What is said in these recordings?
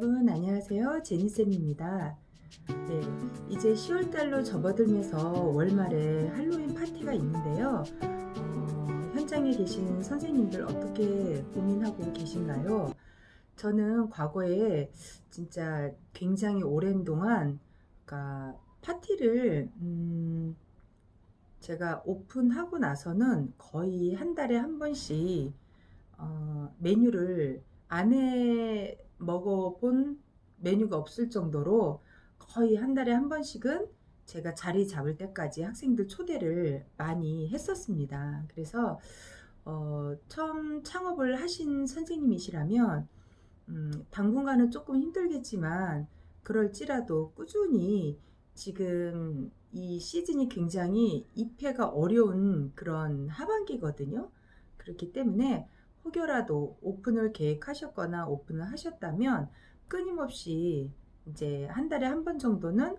여러분 안녕하세요. 제니쌤입니다. 네, 이제 10월달로 접어들면서 월말에 할로윈 파티가 있는데요. 어, 현장에 계신 선생님들 어떻게 고민하고 계신가요? 저는 과거에 진짜 굉장히 오랜 동안 그러니까 파티를 음, 제가 오픈하고 나서는 거의 한 달에 한 번씩 어, 메뉴를 안에 먹어본 메뉴가 없을 정도로 거의 한 달에 한 번씩은 제가 자리 잡을 때까지 학생들 초대를 많이 했었습니다. 그래서 어, 처음 창업을 하신 선생님이시라면 음, 당분간은 조금 힘들겠지만 그럴지라도 꾸준히 지금 이 시즌이 굉장히 입회가 어려운 그런 하반기거든요. 그렇기 때문에 혹여라도 오픈을 계획하셨거나 오픈을 하셨다면 끊임없이 이제 한 달에 한 번 정도는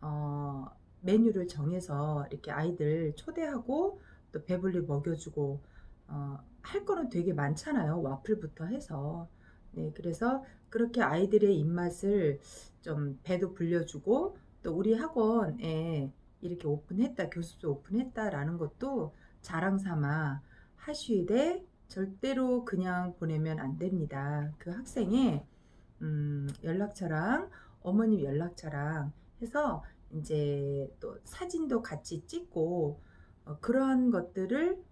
어, 메뉴를 정해서 이렇게 아이들 초대하고 또 배불리 먹여주고 어, 할 거는 되게 많잖아요. 와플부터 해서. 네, 그래서 그렇게 아이들의 입맛을 좀 배도 불려주고 또 우리 학원에 이렇게 오픈했다, 교습소 오픈했다라는 것도 자랑 삼아 하시되 절대로 그냥 보내면 안 됩니다. 그 학생의 음, 연락처랑 어머님 연락처랑 해서 이제 또 사진도 같이 찍고 어, 그런 것들을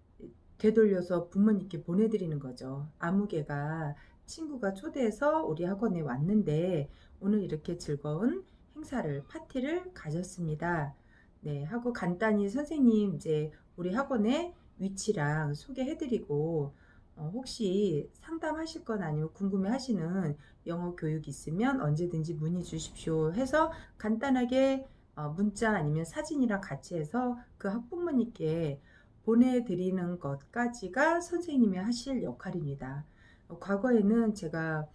되돌려서 부모님께 보내드리는 거죠. 아무개가 친구가 초대해서 우리 학원에 왔는데 오늘 이렇게 즐거운 행사를 파티를 가졌습니다. 네, 하고 간단히 선생님 이제 우리 학원의 위치랑 소개해드리고 어, 혹시 상담하실 건 아니면 궁금해 하시는 영어 교육 있으면 언제든지 문의 주십시오 해서 간단하게 어, 문자 아니면 사진이랑 같이 해서 그 학부모님께 보내드리는 것까지가 선생님이 하실 역할입니다. 어, 과거에는 제가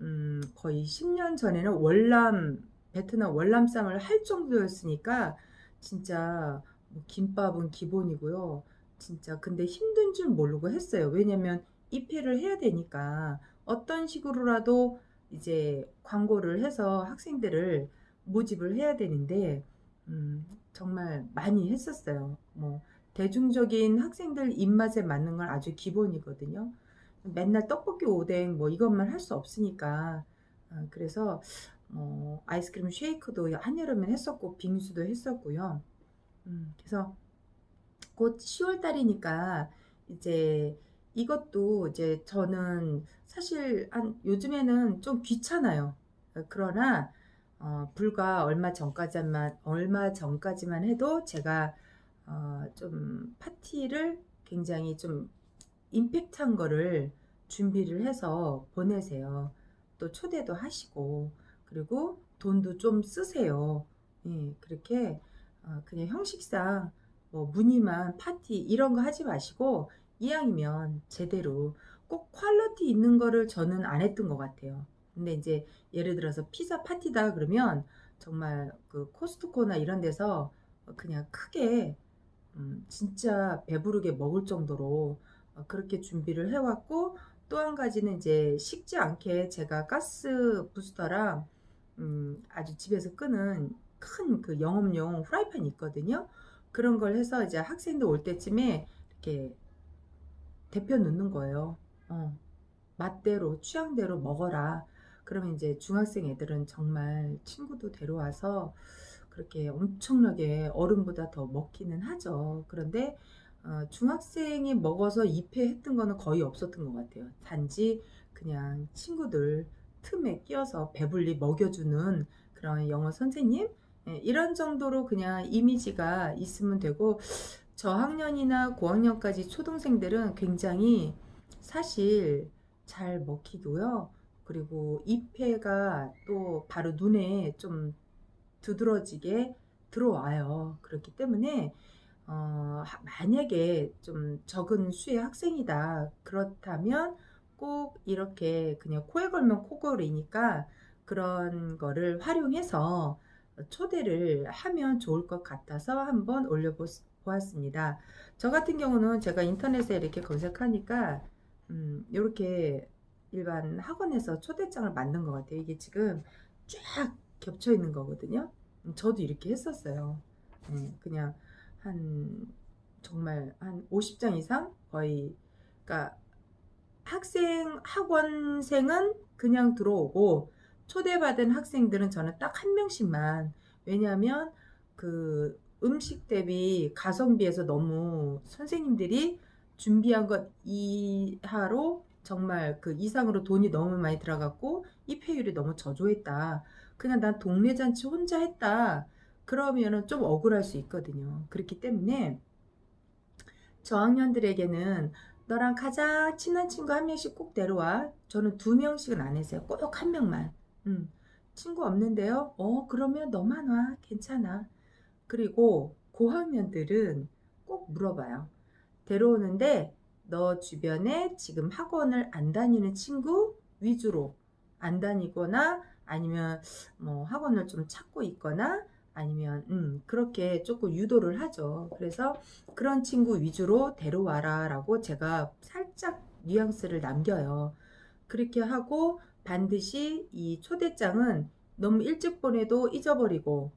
음, 거의 10년 전에는 월남 베트남 월남쌈을 할 정도였으니까 진짜 뭐 김밥은 기본이고요. 진짜 근데 힘든 줄 모르고 했어요. 왜냐면 입회를 해야 되니까 어떤 식으로라도 이제 광고를 해서 학생들을 모집을 해야 되는데 음, 정말 많이 했었어요. 뭐 대중적인 학생들 입맛에 맞는 건 아주 기본이거든요. 맨날 떡볶이 오뎅 뭐 이것만 할 수 없으니까 아, 그래서 뭐 아이스크림 쉐이크도 한여름엔 했었고 빙수도 했었고요. 음, 그래서 곧 10월 달이니까 이제 이것도 이제 저는 사실 한 요즘에는 좀 귀찮아요. 그러나 어, 불과 얼마 전까지만 얼마 전까지만 해도 제가 어, 좀 파티를 굉장히 좀 임팩트한 거를 준비를 해서 보내세요. 또 초대도 하시고 그리고 돈도 좀 쓰세요. 예, 그렇게 어, 그냥 형식상 뭐 무늬만 파티 이런 거 하지 마시고 이왕이면 제대로 꼭 퀄리티 있는 거를 저는 안 했던 것 같아요. 근데 이제 예를 들어서 피자 파티다 그러면 정말 그 코스트코나 이런 데서 그냥 크게 음, 진짜 배부르게 먹을 정도로 어, 그렇게 준비를 해왔고 또 한 가지는 이제 식지 않게 제가 가스 부스터랑 음, 아주 집에서 끄는 큰 그 영업용 후라이팬이 있거든요. 그런 걸 해서 이제 학생들 올 때쯤에 이렇게 대표 넣는 거예요. 어, 맛대로 취향대로 먹어라. 그러면 이제 중학생 애들은 정말 친구도 데려와서 그렇게 엄청나게 어른보다 더 먹기는 하죠. 그런데 어, 중학생이 먹어서 입회했던 거는 거의 없었던 것 같아요. 단지 그냥 친구들 틈에 끼어서 배불리 먹여주는 그런 영어 선생님 예, 이런 정도로 그냥 이미지가 있으면 되고 저학년이나 고학년까지 초등생들은 굉장히 사실 잘 먹히고요. 그리고 입회가 또 바로 눈에 좀 두드러지게 들어와요. 그렇기 때문에 어, 만약에 좀 적은 수의 학생이다. 그렇다면 꼭 이렇게 그냥 코에 걸면 코걸이니까 그런 거를 활용해서 초대를 하면 좋을 것 같아서 한번 올려보 았습니다. 저 같은 경우는 제가 인터넷에 이렇게 검색하니까 음, 이렇게 일반 학원에서 초대장을 만든 것 같아요. 이게 지금 쫙 겹쳐 있는 거거든요. 음, 저도 이렇게 했었어요. 예, 그냥 한 정말 한 50장 이상 거의 그러니까 학생 학원생은 그냥 들어오고 초대받은 학생들은 저는 딱 한 명씩만 왜냐하면 그 음식 대비 가성비에서 너무 선생님들이 준비한 것 이하로 정말 그 이상으로 돈이 너무 많이 들어갔고 입회율이 너무 저조했다. 그냥 난 동네 잔치 혼자 했다. 그러면은 좀 억울할 수 있거든요. 그렇기 때문에 저학년들에게는 너랑 가장 친한 친구 한 명씩 꼭 데려와. 저는 두 명씩은 안 했어요. 꼭 한 명만. 음. 친구 없는데요? 어, 그러면 너만 와. 괜찮아. 그리고 고학년들은 꼭 물어봐요. 데려오는데 너 주변에 지금 학원을 안 다니는 친구 위주로 안 다니거나 아니면 뭐 학원을 좀 찾고 있거나 아니면 음 그렇게 조금 유도를 하죠. 그래서 그런 친구 위주로 데려와라 라고 제가 살짝 뉘앙스를 남겨요. 그렇게 하고 반드시 이 초대장은 너무 일찍 보내도 잊어버리고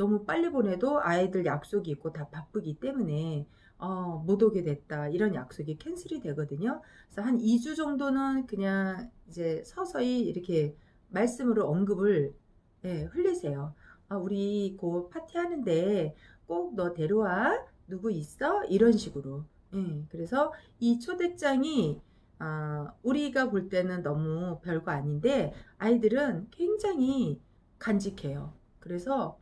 너무 빨리 보내도 아이들 약속이 있고 다 바쁘기 때문에 어, 못 오게 됐다 이런 약속이 캔슬이 되거든요. 그래서 한 2주 정도는 그냥 이제 서서히 이렇게 말씀으로 언급을 예, 흘리세요. 아, 우리 곧 파티하는데 꼭 너 데려와. 누구 있어? 이런 식으로. 예, 그래서 이 초대장이 아, 우리가 볼 때는 너무 별거 아닌데 아이들은 굉장히 간직해요. 그래서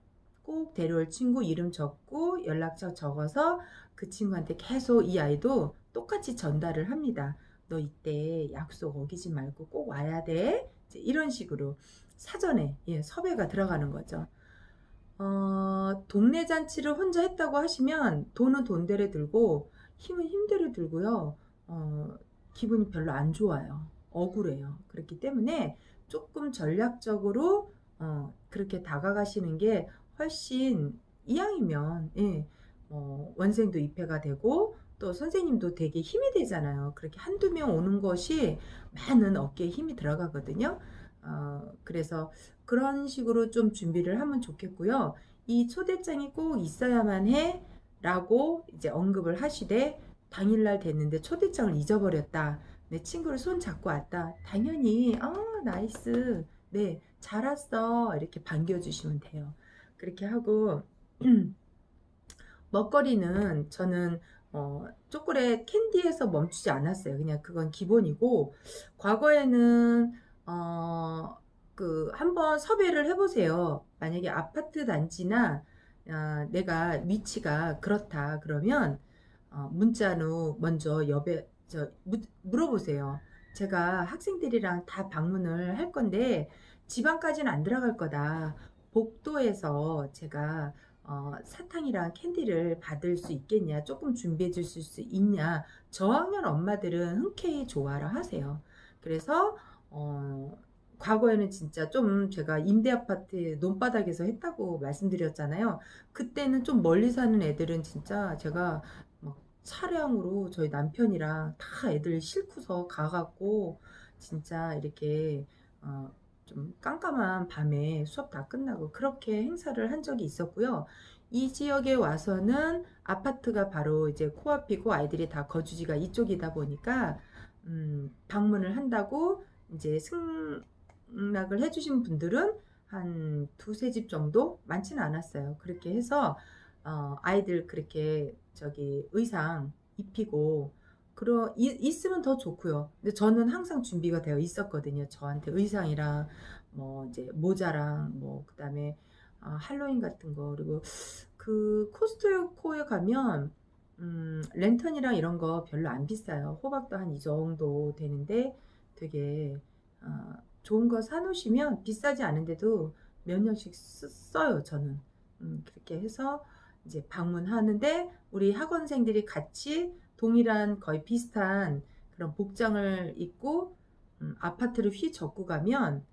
꼭 데려올 친구 이름 적고 연락처 적어서 그 친구한테 계속 이 아이도 똑같이 전달을 합니다. 너 이때 약속 어기지 말고 꼭 와야 돼. 이런 식으로 사전에 예, 섭외가 들어가는 거죠. 어, 동네 잔치를 혼자 했다고 하시면 돈은 돈대로 들고 힘은 힘대로 들고요. 어, 기분이 별로 안 좋아요. 억울해요. 그렇기 때문에 조금 전략적으로 어, 그렇게 다가가시는 게 훨씬 이왕이면 예, 어, 원생도 입회가 되고 또 선생님도 되게 힘이 되잖아요. 그렇게 한두 명 오는 것이 많은 어깨에 힘이 들어가거든요. 어, 그래서 그런 식으로 좀 준비를 하면 좋겠고요. 이 초대장이 꼭 있어야만 해 라고 이제 언급을 하시되 당일날 됐는데 초대장을 잊어버렸다. 내 친구를 손 잡고 왔다. 당연히 아 나이스 네 잘 왔어 이렇게 반겨주시면 돼요. 그렇게 하고 먹거리는 저는 어, 초콜릿 캔디에서 멈추지 않았어요. 그냥 그건 기본이고 과거에는 어, 그 한번 섭외를 해보세요. 만약에 아파트 단지나 어, 내가 위치가 그렇다 그러면 어, 문자로 먼저 여배 저 무, 물어보세요. 제가 학생들이랑 다 방문을 할 건데 지방까지는 안 들어갈 거다. 복도에서 제가 어, 사탕이랑 캔디를 받을 수 있겠냐, 조금 준비해 주실 수 있냐, 저학년 엄마들은 흔쾌히 좋아라 하세요. 그래서, 어, 과거에는 진짜 좀 제가 임대 아파트 논바닥에서 했다고 말씀드렸잖아요. 그때는 좀 멀리 사는 애들은 진짜 제가 막 차량으로 저희 남편이랑 다 애들 싣고서 가갖고 진짜 이렇게 어, 좀 깜깜한 밤에 수업 다 끝나고 그렇게 행사를 한 적이 있었고요. 이 지역에 와서는 아파트가 바로 이제 코앞이고 아이들이 다 거주지가 이쪽이다 보니까 음, 방문을 한다고 이제 승낙을 해주신 분들은 한 두세 집 정도 많지는 않았어요. 그렇게 해서 어, 아이들 그렇게 저기 의상 입히고 그러 이, 있으면 더 좋고요. 근데 저는 항상 준비가 되어 있었거든요. 저한테 의상이랑 뭐 이제 모자랑 뭐 그다음에 아, 할로윈 같은 거 그리고 그 코스트코에 가면 음, 랜턴이랑 이런 거 별로 안 비싸요. 호박도 한 이 정도 되는데 되게 어, 좋은 거 사놓으시면 비싸지 않은데도 몇 년씩 쓰, 써요. 저는 음, 그렇게 해서 이제 방문하는데 우리 학원생들이 같이 동일한 거의 비슷한 그런 복장을 입고 음, 아파트를 휘젓고 가면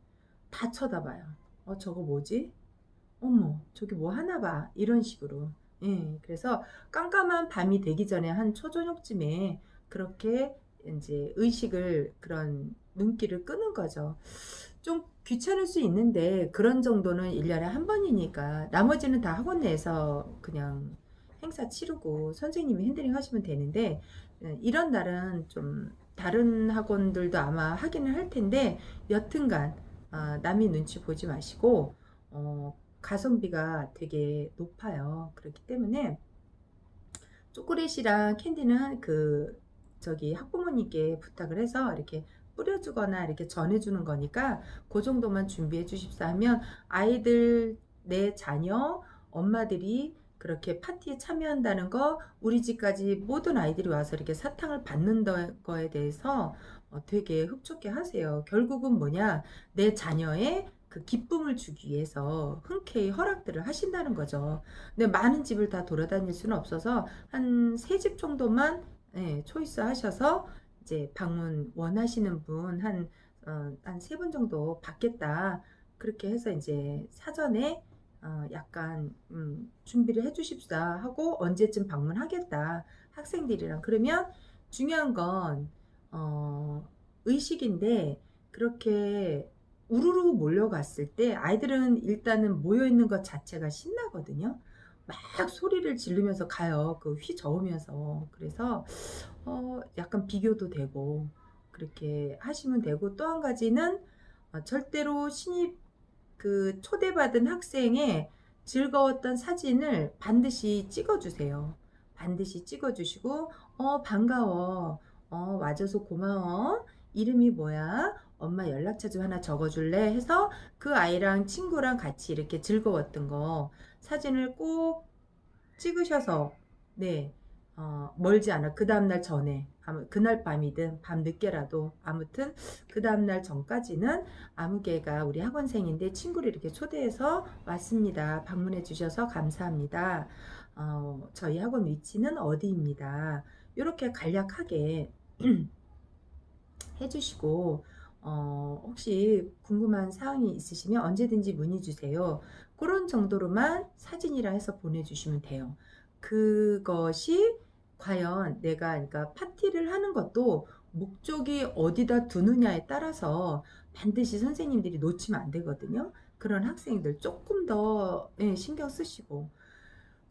다 쳐다봐요. 어, 저거 뭐지? 어머, 저기 뭐 하나 봐. 이런 식으로. 예, 그래서 깜깜한 밤이 되기 전에 한 초저녁쯤에 그렇게 이제 의식을 그런 눈길을 끄는 거죠. 좀 귀찮을 수 있는데 그런 정도는 1년에 한 번이니까 나머지는 다 학원 내에서 그냥 행사 치르고 선생님이 핸들링 하시면 되는데 예, 이런 날은 좀 다른 학원들도 아마 하기는 할 텐데 여튼간 아, 남의 눈치 보지 마시고 어, 가성비가 되게 높아요. 그렇기 때문에 초콜릿이랑 캔디는 그 저기 학부모님께 부탁을 해서 이렇게 뿌려주거나 이렇게 전해주는 거니까 그 정도만 준비해 주십사 하면 아이들 내 자녀 엄마들이 그렇게 파티에 참여한다는 거 우리 집까지 모든 아이들이 와서 이렇게 사탕을 받는 더- 거에 대해서 어, 되게 흡족해 하세요. 결국은 뭐냐 내 자녀의 그 기쁨을 주기 위해서 흔쾌히 허락들을 하신다는 거죠. 근데 많은 집을 다 돌아다닐 수는 없어서 한 세 집 정도만 예, 초이스 하셔서 이제 방문 원하시는 분한 어, 한세분 정도 받겠다. 그렇게 해서 이제 사전에 어, 약간 음, 준비를 해 주십사 하고 언제쯤 방문하겠다. 학생들이랑 그러면 중요한 건 어, 의식인데 그렇게 우르르 몰려갔을 때 아이들은 일단은 모여 있는 것 자체가 신나거든요. 막 소리를 지르면서 가요. 그 휘 저으면서. 그래서 어, 약간 비교도 되고 그렇게 하시면 되고 또 한 가지는 어, 절대로 신입 그 초대받은 학생의 즐거웠던 사진을 반드시 찍어주세요. 반드시 찍어주시고 어 반가워. 어 와줘서 고마워. 이름이 뭐야? 엄마 연락처 좀 하나 적어줄래? 해서 그 아이랑 친구랑 같이 이렇게 즐거웠던 거 사진을 꼭 찍으셔서 네 어, 멀지 않아. 그 다음날 전에 그날 밤이든 밤 늦게라도 아무튼 그 다음날 전까지는 아무개가 우리 학원생인데 친구를 이렇게 초대해서 왔습니다. 방문해 주셔서 감사합니다. 어, 저희 학원 위치는 어디입니다. 이렇게 간략하게 해주시고 어, 혹시 궁금한 사항이 있으시면 언제든지 문의 주세요. 그런 정도로만 사진이라 해서 보내주시면 돼요. 그것이 과연 내가 그러니까 파티를 하는 것도 목적이 어디다 두느냐에 따라서 반드시 선생님들이 놓치면 안 되거든요. 그런 학생들 조금 더 예, 신경 쓰시고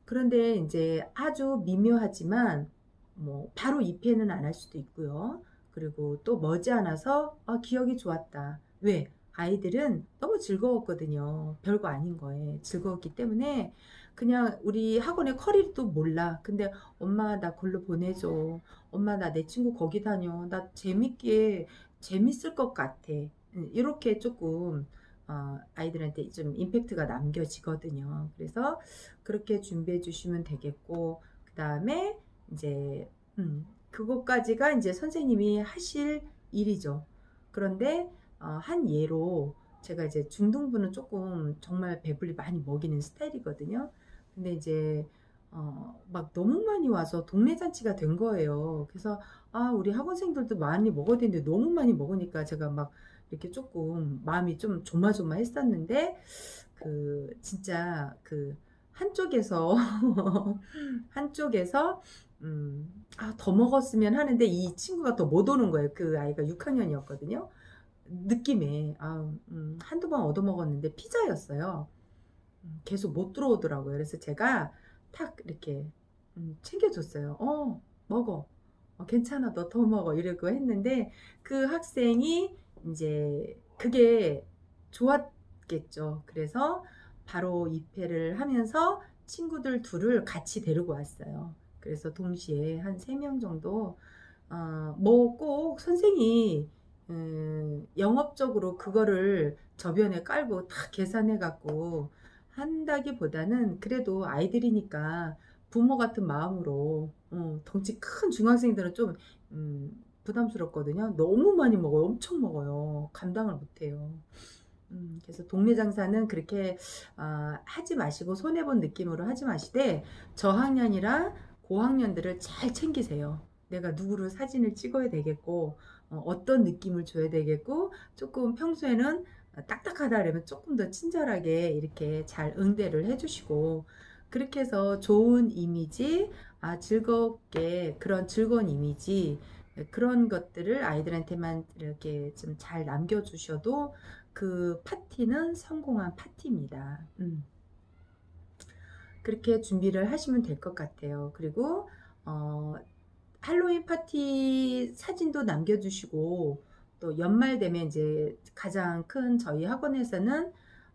그런데 이제 아주 미묘하지만 뭐 바로 입회는 안 할 수도 있고요. 그리고 또 머지않아서 아, 기억이 좋았다. 왜? 아이들은 너무 즐거웠거든요. 별거 아닌 거에 즐거웠기 때문에 그냥 우리 학원의 커리도 몰라. 근데 엄마 나 걸로 보내줘. 엄마 나 내 친구 거기 다녀. 나 재밌게 재밌을 것 같아. 음, 이렇게 조금 어, 아이들한테 좀 임팩트가 남겨지거든요. 그래서 그렇게 준비해 주시면 되겠고 그 다음에 이제 음, 그것까지가 이제 선생님이 하실 일이죠. 그런데 어, 한 예로 제가 이제 중등부는 조금 정말 배불리 많이 먹이는 스타일이거든요. 근데 이제 어, 막 너무 많이 와서 동네 잔치가 된 거예요. 그래서 아, 우리 학원생들도 많이 먹어야 되는데 너무 많이 먹으니까 제가 막 이렇게 조금 마음이 좀 조마조마했었는데 그 진짜 그 한쪽에서 한쪽에서 음, 아, 더 먹었으면 하는데 이 친구가 더 못 오는 거예요. 그 아이가 6학년이었거든요. 느낌에 아, 음, 한두 번 얻어먹었는데 피자였어요. 음, 계속 못 들어오더라고요. 그래서 제가 탁 이렇게 음, 챙겨줬어요. 어, 먹어. 어, 괜찮아, 너 더 먹어. 이러고 했는데 그 학생이 이제 그게 좋았겠죠. 그래서 바로 입회를 하면서 친구들 둘을 같이 데리고 왔어요. 그래서 동시에 한 세 명 정도 어, 뭐 꼭 선생이 음, 영업적으로 그거를 저변에 깔고 다 계산해 갖고 한다기보다는 그래도 아이들이니까 부모 같은 마음으로 어, 덩치 큰 중학생들은 좀 음, 부담스럽거든요. 너무 많이 먹어요. 엄청 먹어요. 감당을 못해요. 음, 그래서 동네 장사는 그렇게 아, 하지 마시고 손해본 느낌으로 하지 마시되 저학년이랑 고학년들을 잘 챙기세요. 내가 누구를 사진을 찍어야 되겠고 어, 떤 느낌을 줘야 되겠고 조금 평소에는 딱딱하다 그러면 조금 더 친절하게 이렇게 잘 응대를 해주시고 그렇게 해서 좋은 이미지 아 즐겁게 그런 즐거운 이미지 네, 그런 것들을 아이들한테만 이렇게 좀 잘 남겨주셔도 그 파티는 성공한 파티입니다. 음. 그렇게 준비를 하시면 될 것 같아요. 그리고 어, 할로윈 파티 사진도 남겨주시고 또 연말 되면 이제 가장 큰 저희 학원에서는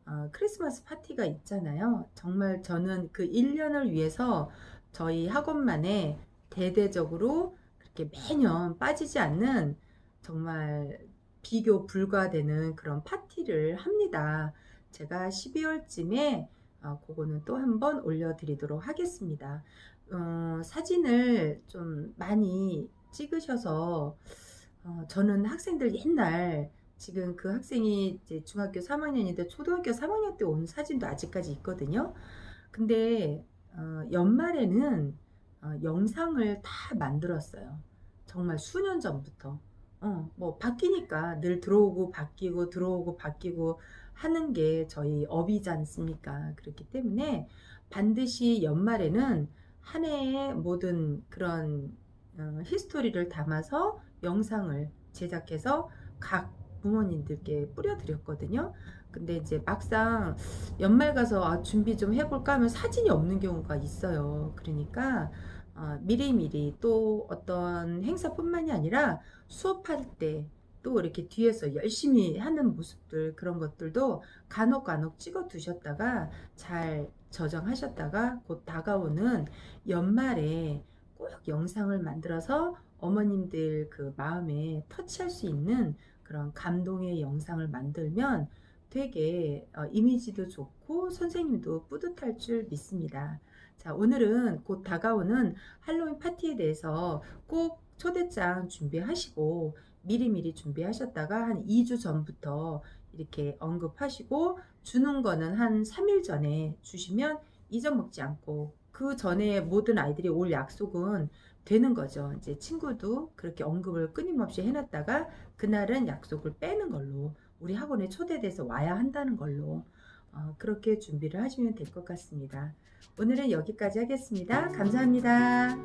어, 크리스마스 파티가 있잖아요. 정말 저는 그 1년을 위해서 저희 학원만에 대대적으로 그렇게 매년 빠지지 않는 정말 비교 불가되는 그런 파티를 합니다. 제가 12월쯤에 어, 그거는 또 한번 올려드리도록 하겠습니다. 어, 사진을 좀 많이 찍으셔서 어, 저는 학생들 옛날 지금 그 학생이 이제 중학교 3학년인데 초등학교 3학년 때 온 사진도 아직까지 있거든요. 근데 어, 연말에는 어, 영상을 다 만들었어요. 정말 수년 전부터. 어, 뭐 바뀌니까 늘 들어오고 바뀌고 들어오고 바뀌고 하는 게 저희 업이지 않습니까? 그렇기 때문에 반드시 연말에는 한 해의 모든 그런 어, 히스토리를 담아서 영상을 제작해서 각 부모님들께 뿌려드렸거든요. 근데 이제 막상 연말 가서 아, 준비 좀 해볼까 하면 사진이 없는 경우가 있어요. 그러니까 어, 미리미리 또 어떤 행사뿐만이 아니라 수업할 때 또 이렇게 뒤에서 열심히 하는 모습들 그런 것들도 간혹 간혹 찍어 두셨다가 잘 저장하셨다가 곧 다가오는 연말에 꼭 영상을 만들어서 어머님들 그 마음에 터치할 수 있는 그런 감동의 영상을 만들면 되게 어, 이미지도 좋고 선생님도 뿌듯할 줄 믿습니다. 자, 오늘은 곧 다가오는 할로윈 파티에 대해서 꼭 초대장 준비하시고 미리미리 준비하셨다가 한 2주 전부터 이렇게 언급하시고 주는 거는 한 3일 전에 주시면 잊어먹지 않고 그 전에 모든 아이들이 올 약속은 되는 거죠. 이제 친구도 그렇게 언급을 끊임없이 해놨다가 그날은 약속을 빼는 걸로 우리 학원에 초대돼서 와야 한다는 걸로 어, 그렇게 준비를 하시면 될 것 같습니다. 오늘은 여기까지 하겠습니다. 감사합니다.